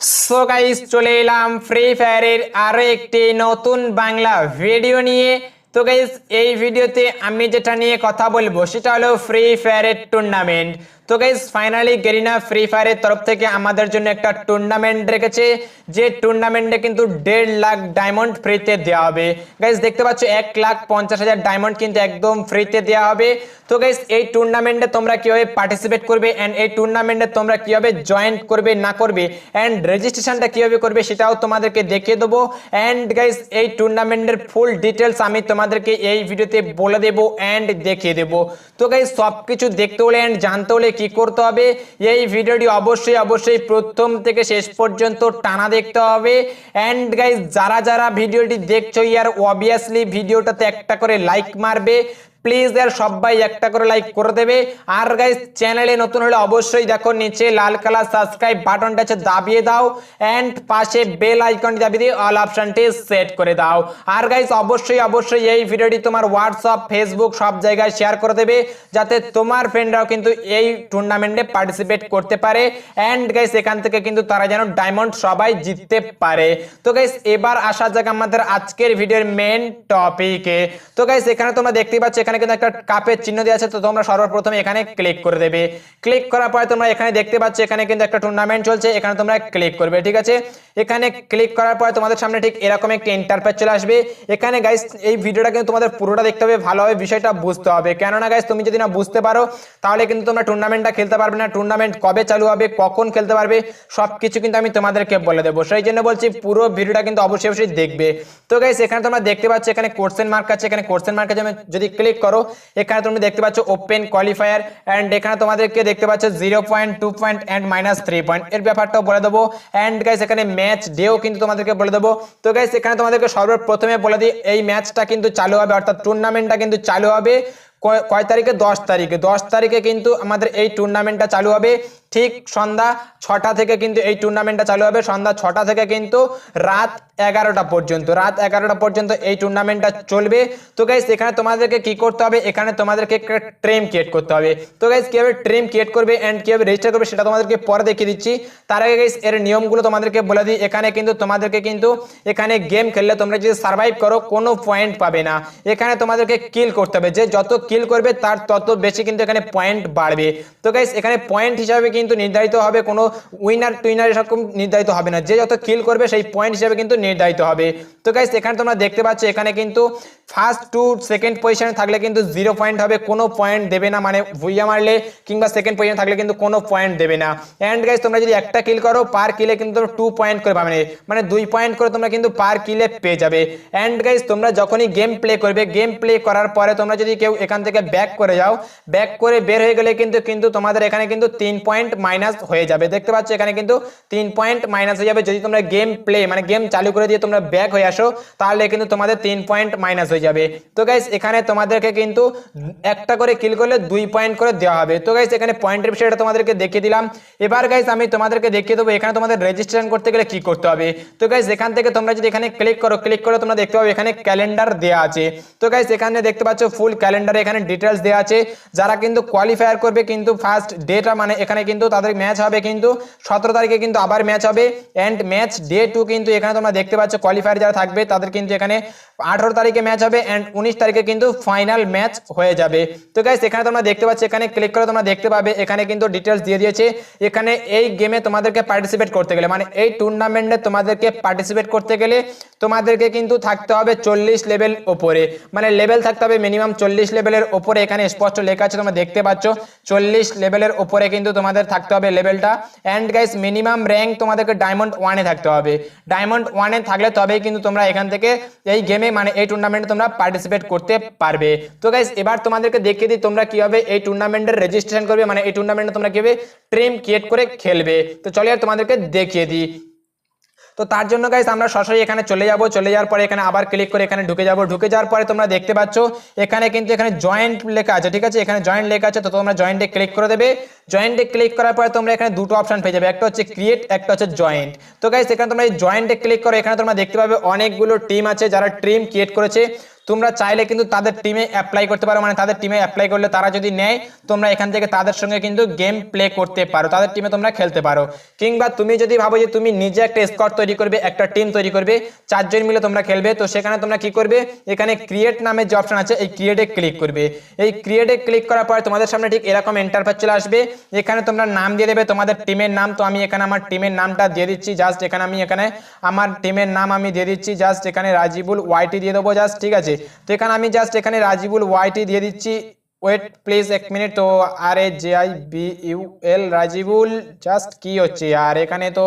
So guys চলে এলাম free ফায়ারের আরও একটি নতুন বাংলা ভিডিও নিয়ে। তো গাইস এই ভিডিওতে আমি যেটা নিয়ে কথা বলব, সেটা হলো ফ্রি ফায়ারের টুর্নামেন্ট তো গাইস ফাইনালি গেরিনা ফ্রি ফায়ারের তরফ থেকে আমাদের জন্য একটা টুর্নামেন্ট রেখেছে। যে টুর্নামেন্টে কিন্তু দেড় লাখ ডায়মন্ড ফ্রিতে দেওয়া হবে। গাইস দেখতে পাচ্ছ, এক লাখ পঞ্চাশ হাজার ডায়মন্ড কিন্তু একদম ফ্রিতে দেওয়া হবে। তো গাইস এই টুর্নামেন্টে তোমরা কীভাবে পার্টিসিপেট করবে অ্যান্ড এই টুর্নামেন্টে তোমরা কীভাবে জয়েন করবে, না করবে অ্যান্ড রেজিস্ট্রেশনটা কীভাবে করবে সেটাও তোমাদেরকে দেখিয়ে দেবো। অ্যান্ড গাইস এই টুর্নামেন্টের ফুল ডিটেলস আমি তোমাদেরকে এই ভিডিওতে বলে দেবো অ্যান্ড দেখিয়ে দেবো। তো গাইস সব কিছু দেখতে হলে অ্যান্ড জানতে হলে কি করতে হবে? এই ভিডিওটি অবশ্যই অবশ্যই প্রথম থেকে শেষ পর্যন্ত টানা দেখতে হবে। অ্যান্ড গাইস যারা যারা ভিডিওটি দেখছ, ইয়ার অবভিয়াসলি ভিডিওটাতে একটা করে লাইক মারবে। প্লিজ আর সবাই একটা করে লাইক করে দেবে। আর গাইস চ্যানেলে নতুন হলে অবশ্যই দেখো, নিচে লাল কালার সাবস্ক্রাইব বাটনটা আছে, দাবিয়ে দাও। এন্ড পাশে বেল আইকনটি দাবিয়ে দিয়ে অল অপশনটি সেট করে দাও। আর গাইস অবশ্যই অবশ্যই এই ভিডিওটি তোমার হোয়াটসঅ্যাপ ফেসবুক সব জায়গায় শেয়ার করে দেবে, যাতে তোমার ফ্রেন্ডরাও কিন্তু এই টুর্নামেন্টে পার্টিসিপেট করতে পারে। এন্ড গাইস এখান থেকে কিন্তু তারা যেন ডায়মন্ড সবাই জিততে পারে। তো গাইস এবার আসা যাক আমাদের আজকের ভিডিওর মেন টপিকে তো গাইস এখানে তোমরা দেখতে পাচ্ছ, এখানে কিন্তু একটা কাপের চিহ্ন দেওয়া আছে, তো তোমরা সর্বপ্রথম এখানে ক্লিক করে দেবে। ক্লিক করার পরে তোমরা এখানে দেখতে পাচ্ছ, এখানে কিন্তু একটা টুর্নামেন্ট চলছে, এখানে তোমরা ক্লিক করবে, ঠিক আছে? এখানে ক্লিক করার পরে তোমাদের সামনে ঠিক এরকম একটা ইন্টারফেস চলে আসবে। এখানে গাইস এই ভিডিওটা কিন্তু তোমাদের পুরোটা দেখতে হবে ভালোভাবে বিষয়টা বুঝতে হবে। কেননা গাইস তুমি যদি না বুঝতে পারো, তাহলে কিন্তু তোমরা টুর্নামেন্টটা খেলতে পারবে না। টুর্নামেন্ট কবে চালু হবে, কখন খেলতে পারবে সব কিছু কিন্তু আমি তোমাদেরকে বলে দেবো। সেই জন্য বলছি, পুরো ভিডিওটা কিন্তু অবশ্যই অবশ্যই দেখবে। তো গাইস এখানে তোমরা দেখতে পাচ্ছ, এখানে কোশ্চেন মার্ক আছে, এখানে কোশ্চেন মার্ক যদি ক্লিক করো। এখানে তুমি দেখতে পাচ্ছ ওপেন কোয়ালিফায়ার অ্যান্ড এখানে তোমাদেরকে দেখতে পাচ্ছ zero point two point and minus three point এর ব্যাপারটাও বলে দেবো। অ্যান্ড গাইস এখানে ম্যাচ ডেও কিন্তু তোমাদেরকে বলে দেবো। তো গাইস এখানে তোমাদেরকে সর্বপ্রথমে বলে দিই, এই ম্যাচটা কিন্তু চালু হবে, অর্থাৎ টুর্নামেন্টটা কিন্তু চালু হবে কয় তারিখে? দশ তারিখে। দশ তারিখে কিন্তু আমাদের এই টুর্নামেন্টটা চালু হবে। ঠিক সন্ধ্যা ছটা থেকে কিন্তু এই টুর্নামেন্টটা চালু হবে। সন্ধ্যা ছটা থেকে কিন্তু রাত এগারোটা পর্যন্ত, রাত এগারোটা পর্যন্ত এই টুর্নামেন্টটা চলবে। তো গাইস এখানে তোমাদেরকে কি করতে হবে? এখানে তোমাদেরকে ট্রেম ক্রিয়েট করতে হবে। তো গাইস কীভাবে ট্রেম ক্রিয়েট করবে অ্যান্ড কীভাবে রেজিস্টার করবে সেটা তোমাদেরকে পরে দেখিয়ে দিচ্ছি। তার আগে গাইস এর নিয়মগুলো তোমাদেরকে বলে দিই। এখানে কিন্তু তোমাদেরকে কিন্তু এখানে গেম খেললে তোমরা যদি সার্ভাইভ করো, কোনো পয়েন্ট পাবে না। এখানে তোমাদেরকে কিল করতে হবে। যে যত কিল করবে, তার তত বেশি কিন্তু এখানে পয়েন্ট বাড়বে। তো গাইস এখানে পয়েন্ট হিসাবে কিন্তু নির্ধারিত হবে, কোনো উইনার টুইনার এরকম নির্ধারিত হবে না। যে যত কিল করবে সেই পয়েন্ট হিসাবে কিন্তু নির্ধারিত হবে। তো গাইস এখানে তোমরা দেখতে পাচ্ছ, এখানে কিন্তু ফার্স্ট টু সেকেন্ড পজিশনে থাকলে কিন্তু জিরো পয়েন্ট হবে, কোনো পয়েন্ট দেবে না মানে ভুইয়া মারলে কিংবা সেকেন্ড পজিশনে থাকলে কিন্তু কোনো পয়েন্ট দেবে না। অ্যান্ড গাইস তোমরা যদি একটা কিল করো পার কিলে কিন্তু তোমরা টু পয়েন্ট করে পাবে মানে দুই পয়েন্ট করে তোমরা কিন্তু পার কিলে পেয়ে যাবে। অ্যান্ড গাইস তোমরা যখনই গেম প্লে করবে গেম প্লে করার পরে তোমরা যদি কেউ এখান থেকে ব্যাক করে যাও ব্যাক করে বের হয়ে গেলে কিন্তু কিন্তু তোমাদের এখানে কিন্তু তিন পয়েন্ট মাইনাস হয়ে যাবে। দেখতে পাচ্ছ এখানে কিন্তু তিন পয়েন্ট মাইনাস হয়ে যাবে। যদি তোমরা গেম প্লে মানে গেম চালু করে দিয়ে তোমরা ব্যাক হয়ে আসো, তাহলে কিন্তু তোমাদের তিন পয়েন্ট মাইনাস হয়ে যাবে। তো গাইস এখানে তোমাদেরকে কিন্তু একটা করে কিল করলে দুই পয়েন্ট করে দেওয়া হবে। তো গাইস এখানে পয়েন্টের বিষয়টা তোমাদেরকে দেখিয়ে দিলাম। এবার গাইস আমি তোমাদেরকে দেখিয়ে দেবো এখানে তোমাদের রেজিস্ট্রেশন করতে গেলে কি করতে হবে। তো গাইস এখান থেকে তোমরা যদি এখানে ক্লিক করো ক্লিক করে তোমরা দেখতে পাবে এখানে ক্যালেন্ডার দেওয়া আছে। তো গাইস এখানে দেখতে পাচ্ছ ফুল ক্যালেন্ডারে এখানে ডিটেলস দেওয়া আছে। যারা কিন্তু কোয়ালিফায়ার করবে কিন্তু ফার্স্ট ডেটা মানে এখানে কিন্তু তাদের ম্যাচ হবে কিন্তু সতেরো তারিখে কিন্তু আবার ম্যাচ হবে। অ্যান্ড ম্যাচ ডে টু কিন্তু এখানে তোমরা দেখতে পাচ্ছ কোয়ালিফায়ার যারা থাকবে তাদের কিন্তু এখানে আঠারো তারিখে ম্যাচ হবে অ্যান্ড উনিশ তারিখে কিন্তু ফাইনাল ম্যাচ হয়ে যাবে। তো গাইস এখানে তোমরা দেখতে পাচ্ছ, এখানে ক্লিক করে তোমরা দেখতে পাবে, এখানে কিন্তু ডিটেলস দিয়ে দিয়েছে। এখানে এই গেমে তোমাদেরকে পার্টিসিপেট করতে গেলে মানে এই টুর্নামেন্টে তোমাদেরকে পার্টিসিপেট করতে গেলে তোমাদেরকে কিন্তু থাকতে হবে চল্লিশ লেভেল ওপরে মানে লেভেল থাকতে হবে মিনিমাম চল্লিশ লেভেলের ওপরে এখানে স্পষ্ট লেখা আছে, তোমরা দেখতে পাচ্ছ, চল্লিশ লেভেলের ওপরে কিন্তু তোমাদের থাকতে হবে লেভেলটা। অ্যান্ড গাইস মিনিমাম র্যাঙ্ক তোমাদেরকে ডায়মন্ড ওয়ানে থাকতে হবে। ডায়মন্ড ওয়ানে থাকলে তবেই কিন্তু তোমরা এখান থেকে এই গেমে মানে এই টুর্নামেন্টে তোমরা পার্টিসিপেট করতে পারবে। তো গাইস এবার তোমাদেরকে দেখিয়ে দিই তোমরা কীভাবে এই টুর্নামেন্টের রেজিস্ট্রেশন করবে। মানে এই টুর্নামেন্টে তোমরা কীভাবে ট্রিম ক্রিয়েট করে খেলবে। তো চলে আর তোমাদেরকে দেখিয়ে দিই। তো তার জন্য গাইস আমরা সরাসরি এখানে চলে যাব। চলে যাওয়ার পরে এখানে আবার ক্লিক করে এখানে ঢুকে যাব। ঢুকে যাওয়ার পরে তোমরা দেখতে পাচ্ছ, এখানে কিন্তু এখানে জয়েন্ট লেখা আছে, ঠিক আছে? এখানে জয়েন্ট লেখা আছে, তো তোমরা জয়েন্টে ক্লিক করে দেবে। জয়েন্টে ক্লিক করার পরে তোমরা এখানে দুটো অপশন পেয়ে যাবে। একটা হচ্ছে ক্রিয়েট একটা হচ্ছে জয়েন্ট তো গাইস এখানে তোমরা এই জয়েন্টে ক্লিক করো। এখানে তোমরা দেখতে পাবে অনেকগুলো টিম আছে যারা টিম ক্রিয়েট করেছে। তোমরা চাইলে কিন্তু তাদের টিমে অ্যাপ্লাই করতে পারো। মানে তাদের টিমে অ্যাপ্লাই করলে তারা যদি নেয়, তোমরা এখান থেকে তাদের সঙ্গে কিন্তু গেম প্লে করতে পারো। তাদের টিমে তোমরা খেলতে পারো। কিংবা তুমি যদি ভাবো যে তুমি নিজে একটা স্কোয়াড তৈরি করবে, একটা টিম তৈরি করবে, চারজন মিলে তোমরা খেলবে, তো সেখানে তোমরা কি করবে? এখানে ক্রিয়েট নামে যে অপশন আছে, এই ক্রিয়েটে ক্লিক করবে। এই ক্রিয়েটে ক্লিক করার পরে তোমাদের সামনে ঠিক এরকম এন্টারফেস চলে আসবে। এখানে তোমরা নাম দিয়ে দেবে তোমাদের টিমের নাম। তো আমি এখানে আমার টিমের নামটা দিয়ে দিচ্ছি। জাস্ট এখানে আমি এখানে আমার টিমের নাম আমি দিয়ে দিচ্ছি। জাস্ট এখানে রাজিবুল ওয়াইটি দিয়ে দেবো। জাস্ট ঠিক আছে। তো এখানে আমি জাস্ট এখানে রাজিবুল ওয়াইটি দিয়ে দিচ্ছি। ওয়েট প্লিজ এক মিনিট তো R A J I B U L Rajibul just কি হচ্ছে? আর এখানে তো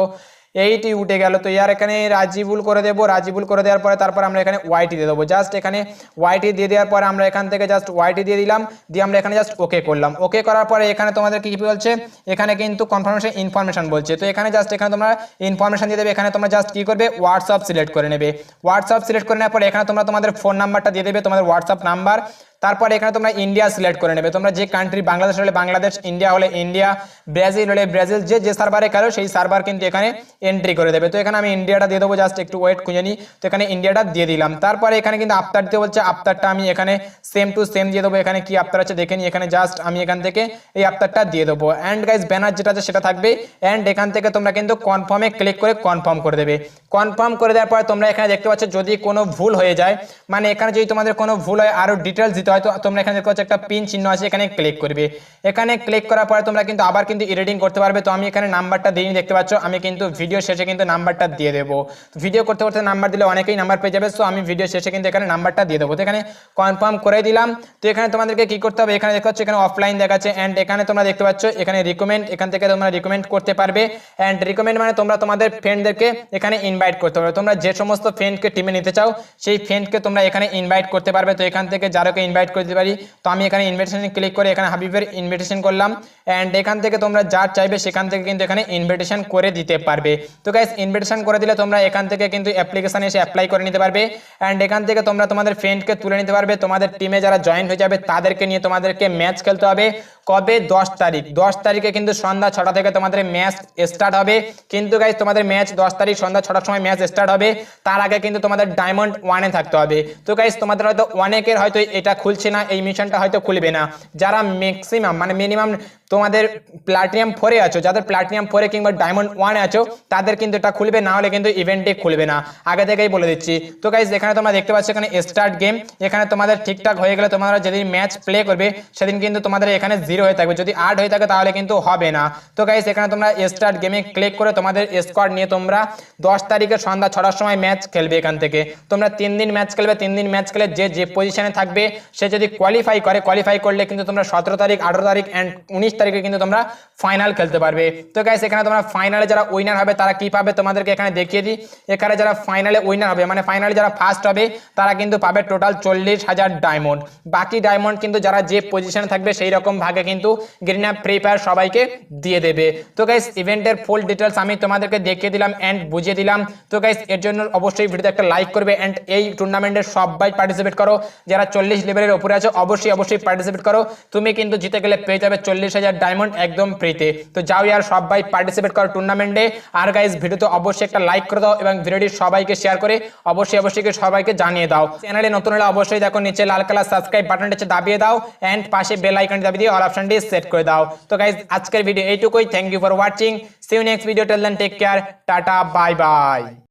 এইটি উঠে গেল। তো ইয়ার এখানে রাজিবুল করে দেবো। রাজিবুল করে দেওয়ার পরে তারপর আমরা এখানে ওয়াইটি দিয়ে দেবো। জাস্ট এখানে ওয়াইটি দিয়ে দেওয়ার পরে আমরা এখান থেকে জাস্ট ওয়াইটি দিয়ে দিলাম। দিয়ে আমরা এখানে জাস্ট ওকে করলাম। ওকে করার পরে এখানে তোমাদের কি বলছে? এখানে কিন্তু কনফার্মেশন ইনফরমেশন বলছে। তো এখানে জাস্ট এখানে তোমরা ইনফরমেশন দিয়ে দেবে। এখানে তোমরা জাস্ট কি করবে? হোয়াটসঅ্যাপ সিলেক্ট করে নেবে। হোয়াটসঅ্যাপ সিলেক্ট করে নেওয়ার পরে এখানে তোমরা তোমাদের ফোন নাম্বারটা দিয়ে দেবে। তোমাদের হোয়াটসঅ্যাপ নাম্বার তারপর এখানে তোমরা ইন্ডিয়া সিলেক্ট করে নেবে। তোমরা যে কান্ট্রি বাংলাদেশ হলে বাংলাদেশ ইন্ডিয়া হলে ইন্ডিয়া ব্রাজিল হলে ব্রাজিল যে যে সার্ভারে খেলো, সেই সার্ভার কিন্তু এখানে এন্ট্রি করে দেবে। তো এখানে আমি ইন্ডিয়াটা দিয়ে দেবো জাস্ট একটু ওয়েট খুঁজে নিই। তো এখানে ইন্ডিয়াটা দিয়ে দিলাম। তারপরে এখানে কিন্তু আফতার দিতে বলছে আফতারটা আমি এখানে সেম টু সেম দিয়ে দেবো। এখানে কি আফতার আছে দেখে নিই। এখানে জাস্ট আমি এখান থেকে এই আফতারটা দিয়ে দেবো। অ্যান্ড গাইজ ব্যানার যেটা আছে সেটা থাকবে। অ্যান্ড এখান থেকে তোমরা কিন্তু কনফার্মে ক্লিক করে কনফার্ম করে দেবে। কনফার্ম করে দেওয়ার পরে তোমরা এখানে দেখতে পাচ্ছ, যদি কোনো ভুল হয়ে যায় মানে এখানে যদি তোমাদের কোনো ভুল হয় আরও ডিটেলস দিতে হয় তো তোমরা এখানে দেখতে একটা পিন চিহ্ন আছে, এখানে ক্লিক করবে। এখানে ক্লিক করার পরে তোমরা কিন্তু আবার কিন্তু এডিটিং করতে পারবে। তো আমি এখানে নাম্বারটা দিয়ে দেখতে পাচ্ছ? আমি কিন্তু ভিডিও শেষে কিন্তু নাম্বারটা দিয়ে দেবো। ভিডিও করতে করতে নাম্বার দিলে অনেকেই নাম্বার পেয়ে যাবে সো আমি ভিডিও শেষে কিন্তু এখানে নাম্বারটা দিয়ে দেবো। তো এখানে কনফার্ম করে দিলাম। তো এখানে তোমাদেরকে কি করতে হবে? এখানে দেখতে পাচ্ছ, এখানে অফলাইন দেখাচ্ছে। অ্যান্ড এখানে তোমরা দেখতে পাচ্ছ, এখানে রিকমেন্ড এখান থেকে তোমরা রিকমেন্ড করতে পারবে। অ্যান্ড রিকমেন্ড মানে তোমরা তোমাদের ফ্রেন্ডদেরকে এখানে ইনভাইট করতে পারবে। তোমরা যে সমস্ত ফ্রেন্ডকে টিমে নিতে চাও, সেই ফ্রেন্ডকে তোমরা এখানে ইনভাইট করতে পারবে। তো এখান থেকে যারোকে ইনভাইট করে দিতে পারি। তো আমি এখানে ইনভিটেশন ক্লিক করে এখানে হাবিবের ইনভিটেশন করলাম। অ্যান্ড এখান থেকে তোমরা যার চাইবে সেখান থেকে কিন্তু এখানে ইনভিটেশন করে দিতে পারবে। তো গাইস ইনভিটেশন করে দিলে তোমরা এখান থেকে কিন্তু অ্যাপ্লিকেশন এসে অ্যাপ্লাই করে নিতে পারবে। অ্যান্ড এখান থেকে তোমরা তোমাদের ফ্রেন্ডকে তুলে নিতে পারবে। তোমাদের টিমে যারা জয়েন হয়ে যাবে, তাদেরকে নিয়ে তোমাদেরকে ম্যাচ খেলতে হবে। কবে? দশ তারিখ। দশ তারিখে কিন্তু সন্ধ্যা ছটা থেকে তোমাদের ম্যাচ স্টার্ট হবে। কিন্তু গাইজ তোমাদের ম্যাচ দশ তারিখ সন্ধ্যা ছটার সময় ম্যাচ স্টার্ট হবে। তার আগে কিন্তু তোমাদের ডায়মন্ড ওয়ানে থাকতে হবে। তো গাইজ তোমাদের হয়তো অনেকের হয়তো এটা খুলছে না, এই মিশনটা হয়তো খুলবে না। যারা ম্যাক্সিমাম মানে মিনিমাম তোমাদের প্লাটিনাম ফোরে আছো, যাদের প্লাটিনাম ফোরে কিংবা ডায়মন্ড ওয়ানে আছো, তাদের কিন্তু এটা খুলবে, না হলে কিন্তু ইভেন্টে খুলবে না। আগে থেকেই বলে দিচ্ছি। তো গাইজ এখানে তোমরা দেখতে পাচ্ছ এখানে স্টার্ট গেম এখানে তোমাদের ঠিকঠাক হয়ে গেলে তোমরা যেদিন ম্যাচ প্লে করবে, সেদিন কিন্তু তোমাদের এখানে জিরো হয়ে থাকবে। যদি আট হয়ে থাকে তাহলে কিন্তু হবে না। তো গাইজ এখানে তোমরা স্টার্ট গেমে ক্লিক করে তোমাদের স্কোয়াড নিয়ে তোমরা দশ তারিখে সন্ধ্যা ছটার সময় ম্যাচ খেলবে এখান থেকে। তোমরা তিন দিন ম্যাচ খেলবে, তিন দিন ম্যাচ খেলে যে যে পজিশনে থাকবে, সে যদি কোয়ালিফাই করে কোয়ালিফাই করলে কিন্তু তোমরা সতেরো তারিখ, আঠারো তারিখ অ্যান্ড উনিশ তারিখে কিন্তু তোমরা ফাইনাল খেলতে পারবে। তো গাইস এখানে তোমরা ফাইনালে যারা উইনার হবে, তারা কি পাবে তোমাদেরকে এখানে দেখিয়ে দিই। এখানে যারা ফাইনালে উইনার হবে মানে ফাইনালে যারা ফার্স্ট হবে, তারা কিন্তু পাবে টোটাল চল্লিশ হাজার ডায়মন্ড বাকি ডায়মন্ড কিন্তু যারা যে পজিশনে থাকবে, সেই রকম ভাগে কিন্তু গ্রিন অ্যাপ ফ্রি ফায়ার সবাইকে দিয়ে দেবে। তো গাইস ইভেন্টের ফুল ডিটেলস আমি তোমাদেরকে দেখিয়ে দিলাম অ্যান্ড বুঝিয়ে দিলাম। তো গাইস এর জন্য অবশ্যই ভিডিওতে একটা লাইক করবে অ্যান্ড এই টুর্নামেন্টে সবাই পার্টিসিপেট করো। যারা চল্লিশ লেভেলের উপরে আছে, অবশ্যই অবশ্যই পার্টিসিপেট করো। তুমি কিন্তু জিতে গেলে পেয়ে যাবে চল্লিশ হাজার ডায়মন্ড একদম ফ্রিতে তো যাও ইয়ার, সবাই পার্টিসিপেট করো টুর্নামেন্টে আর গাইস ভিডিওতে অবশ্যই একটা লাইক করে দাও এবং ভিডিওটি সবাইকে শেয়ার করে, অবশ্যই অবশ্যই সবাইকে জানিয়ে দাও। চ্যানেলে নতুন হলে অবশ্যই দেখো, নিচে লাল কালার সাবস্ক্রাইব বাটনটা দাবিয়ে দাও অ্যান্ড পাশে বেল আইকনটি দাবিয়ে দিয়ে অল অপশনটি সেট করে দাও তো গাইস আজকের ভিডিও এইটুকুই thank you for watching see you next video till then take care tata bye bye